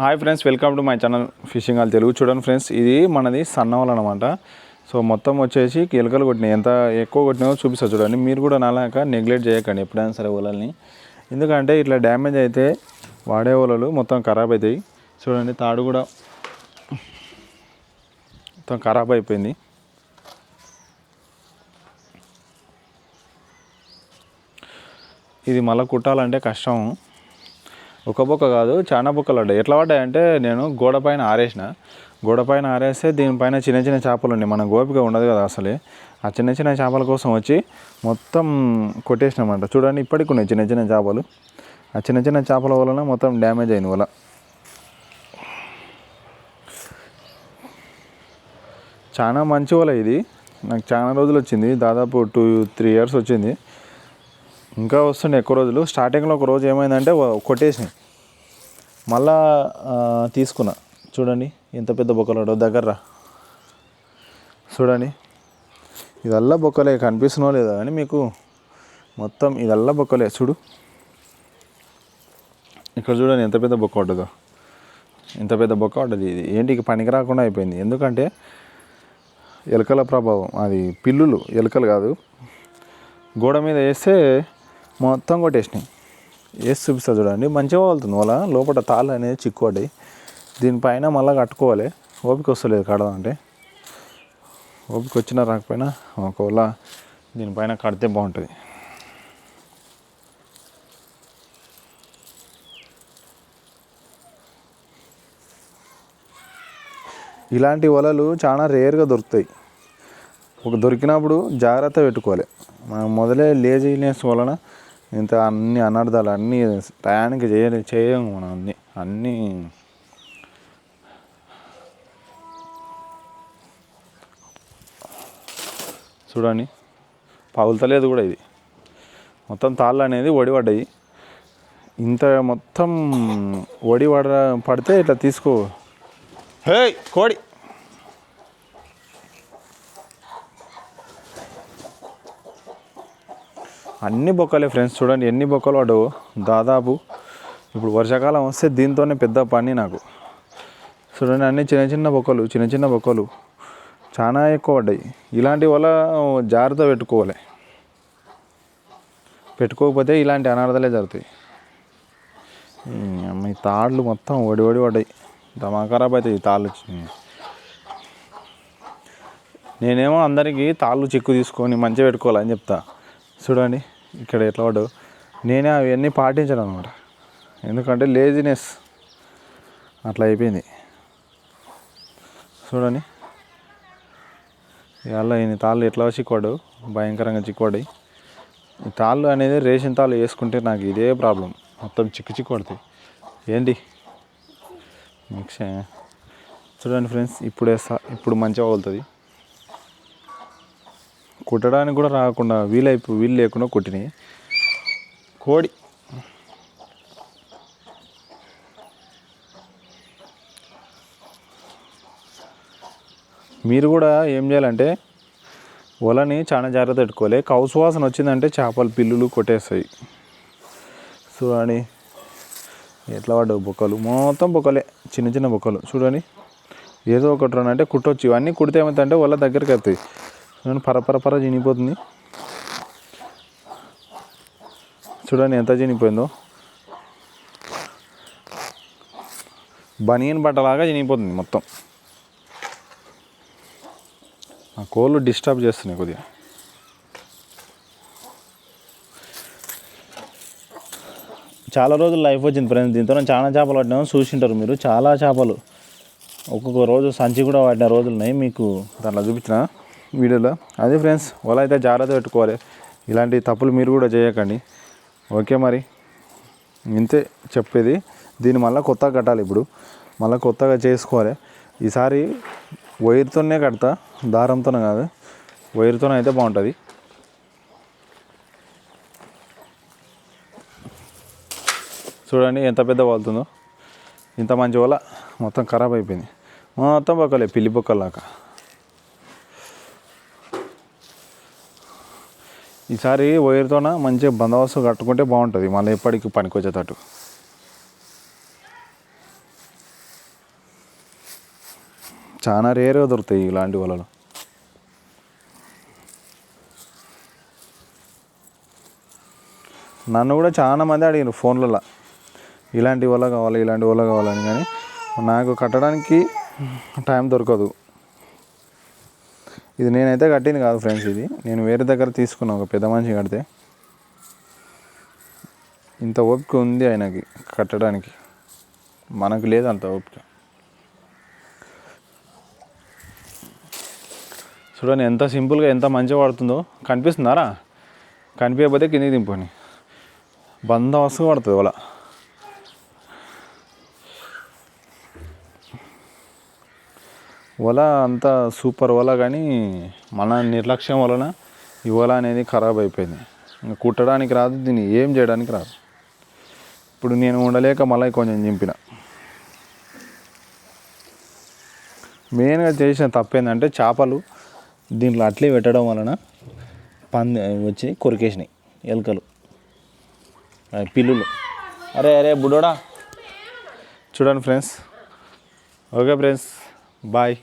Hi friends welcome to my channel fishing all Telugu చూడండి friends ఇది మనది సన్నవల్ అనమాట సో మొత్తం వచ్చేసి ఎలుకలు కొట్టినాయి. ఎంత ఎక్కువ కొట్టినాయో చూపిస్తా చూడండి. మీరు కూడా నాలాక నెగ్లెక్ట్ చేయకండి ఎప్పుడైనా సరే వలల్ని ఎందుకంటే ఇట్లా డ్యామేజ్ అయితే వాడే వలలు మొత్తం ఖరాబ్ అవుతాయి చూడండి తాడు కూడా మొత్తం ఖరాబ్ అయిపోయింది. ఇది మళ్ళీ కుట్టాలంటే కష్టం. ఒక బొక్క కాదు చాలా బొక్కలు పడ్డాయి ఎట్లా పడ్డాయంటే నేను గోడ పైన ఆరేసిన. గోడ పైన ఆరేస్తే దీనిపైన చిన్న చిన్న చేపలు ఉన్నాయి. మన గోపిక ఉండదు కదా అసలే. ఆ చిన్న చిన్న చేపల కోసం వచ్చి మొత్తం కొట్టేసినామంట. చూడండి ఇప్పటికి ఉన్నాయి చిన్న చిన్న చేపలు. ఆ చిన్న చిన్న చేపల వలన మొత్తం డ్యామేజ్ అయింది వల్ల చాలా మంచి వల ఇది. నాకు చాలా రోజులు వచ్చింది. దాదాపు టూ త్రీ ఇయర్స్ వచ్చింది. ఇంకా వస్తుండే ఎక్కువ రోజులు. స్టార్టింగ్లో ఒక రోజు ఏమైందంటే కొట్టేసినాయి. మళ్ళా తీసుకున్నా. చూడండి ఎంత పెద్ద బొక్కలాడో దగ్గర చూడండి. ఇదల్లా బొక్కలే కనిపిస్తున్నో లేదా అని మీకు మొత్తం ఇదల్లా బొక్కలే. చూడు. ఇక్కడ చూడండి ఎంత పెద్ద బొక్క ఉంటుందో. ఇంత పెద్ద బొక్క ఉంటుంది ఇది. ఏంటికి పనికి రాకుండా అయిపోయింది. ఎందుకంటే ఎలుకల ప్రభావం. అది పిల్లులు ఎలుకలు కాదు. గోడ మీద వేస్తే మొత్తం కొట్టేసినాయి. వేసి చూపిస్తా చూడండి. మంచిగా వాళ్తుంది వాళ్ళ లోపల తాళ్ళు అనేది చిక్కుపడ్డాయి దీనిపైన మళ్ళీ కట్టుకోవాలి. ఓపిక వస్తలేదు కడదాం అంటే. ఓపిక వచ్చినా రాకపోయినా ఒకవేళ దీనిపైన కడితే బాగుంటుంది. ఇలాంటి వలలు చాలా రేర్గా దొరుకుతాయి. ఒక దొరికినప్పుడు జాగ్రత్త పెట్టుకోవాలి. మనం మొదలే లేజీనెస్ వలన ఇంత అన్ని అనర్థాలు అన్నీ టయానికి చేయ చేయము మనం అన్ని అన్నీ. చూడండి పగులుతలేదు కూడా ఇది. మొత్తం తాళ్ళు అనేది ఒడిపడ్డాయి. ఇంత మొత్తం ఒడి పడ పడితే ఇట్లా తీసుకో. హే కోడి. అన్ని బొక్కలే ఫ్రెండ్స్ చూడండి ఎన్ని బొక్కలు పడవు దాదాపు ఇప్పుడు వర్షాకాలం వస్తే దీంతోనే పెద్ద పని నాకు. చూడండి అన్ని చిన్న చిన్న బొక్కలు చిన్న చిన్న బొక్కలు చాలా ఎక్కువ పడ్డాయి. ఇలాంటి వల్ల జాగ్రత్త పెట్టుకోవాలి. పెట్టుకోకపోతే ఇలాంటి అనార్థాలే జరుగుతాయి. ఈ తాళ్ళు మొత్తం ఒడి ఒడి పడ్డాయి. దమా ఖరాబ్ అవుతాయి తాళ్ళు నేనేమో అందరికీ తాళ్ళు చిక్కు తీసుకొని మంచిగా పెట్టుకోవాలని చెప్తా. చూడండి ఇక్కడ ఎట్లా పడ్డు. నేనే అవన్నీ పాటించను అనమాట ఎందుకంటే లేజినెస్ అట్లా అయిపోయింది. చూడండి. ఇవాళ ఈయన తాళ్ళు ఎట్లా చిక్కువాడు భయంకరంగా చిక్కువాడు. ఈ తాళ్ళు అనేది రేషన్ తాళ్ళు వేసుకుంటే నాకు ఇదే ప్రాబ్లం. మొత్తం చిక్కు చిక్కు పడుతుంది ఏంటి? మిక్స్ చూడండి ఫ్రెండ్స్ ఇప్పుడు వేస్తా. ఇప్పుడు మంచిగా వదులుతుంది. కుట్టడానికి కూడా రాకుండా వీలైపు వీలు లేకుండా కొట్టినాయి. కోడి. మీరు కూడా ఏం చేయాలంటే వలని చాలా జాగ్రత్త పెట్టుకోవాలి. కౌసు వాసన వచ్చిందంటే చేపలు పిల్లులు కొట్టేస్తాయి. చూడండి. ఎట్లా పడ్డావు బొక్కలు? మొత్తం బొక్కలే. చిన్న చిన్న బొక్కలు. చూడండి. ఏదో ఒకటి అంటే కుట్టొచ్చు. ఇవన్నీ కుడితే ఏమవుతుందంటే వాళ్ళ దగ్గరికి వస్తాయి. చూడండి పర చినిగిపోతుంది చూడండి ఎంత చినిగిపోయిందో బనియన్ బట్టలాగా చినిగిపోతుంది మొత్తం. ఆ కోళ్ళు డిస్టర్బ్ చేస్తున్నాయి కొద్దిగా. చాలా రోజులు లైఫ్ వచ్చింది ఫ్రెండ్స్ దీంతో చాలా చేపలు పట్టినాము చూసింటారు మీరు చాలా చేపలు. ఒక్కొక్క రోజు సంచి కూడా పట్టిన రోజులు ఉన్నాయి మీకు దాంట్లో చూపించిన. వీడియోలో. అదే ఫ్రెండ్స్ వల అయితే జాగ్రత్త పెట్టుకోవాలి. ఇలాంటి తప్పులు మీరు కూడా చేయకండి. ఓకే మరి? ఇంతే చెప్పేది. దీన్ని మళ్ళీ కొత్తగా కట్టాలి ఇప్పుడు. మళ్ళీ కొత్తగా చేసుకోవాలి. ఈసారి వైర్తోనే కడతా దారంతోనే కాదు. వైర్తోనే అయితే బాగుంటుంది. చూడండి ఎంత పెద్ద వాళ్తుందో. ఇంత మంచి వల్ల మొత్తం ఖరాబ్ అయిపోయింది. మొత్తం బొక్కలే పిల్లి బొక్కలాగా ఈసారి వైర్తోన మంచిగా బందోబస్తు కట్టుకుంటే బాగుంటుంది. మళ్ళీ ఎప్పటికి పనికి వచ్చేటట్టు చాలా రేర్గా దొరుకుతాయి ఇలాంటి వలలు. నన్ను కూడా చాలా మంది అడిగారు ఫోన్లలో ఇలాంటి వల కావాలి ఇలాంటి వల కావాలని కానీ నాకు కట్టడానికి టైం దొరకదు. ఇది నేనైతే కట్టింది కాదు ఫ్రెండ్స్ ఇది. నేను వేరే దగ్గర తీసుకున్నా ఒక పెద్ద మనిషి కడితే. ఇంత ఓపిక ఉంది ఆయనకి కట్టడానికి. మనకు లేదు అంత ఓపిక. చూడండి ఎంత సింపుల్గా ఎంత మంచిగా పడుతుందో. కనిపిస్తుందారా కనిపించకపోతే కిందికి దింపుని బందోబస్తుగా పడుతుంది వల వల అంతా సూపర్ వల కానీ మన నిర్లక్ష్యం వలన ఈ వల అనేది ఖరాబ్ అయిపోయింది. ఇంకా కుట్టడానికి రాదు దీన్ని ఏం చేయడానికి రాదు. ఇప్పుడు నేను ఉండలేక మళ్ళీ కొంచెం చింపిన. మెయిన్గా చేసిన తప్పేందంటే చేపలు దీంట్లో అట్లే పెట్టడం వలన పంది వచ్చి కొరికేసినాయి ఎలుకలు. పిల్లులు. అరే అరే బుడోడా చూడండి ఫ్రెండ్స్. Okay friends. Bye.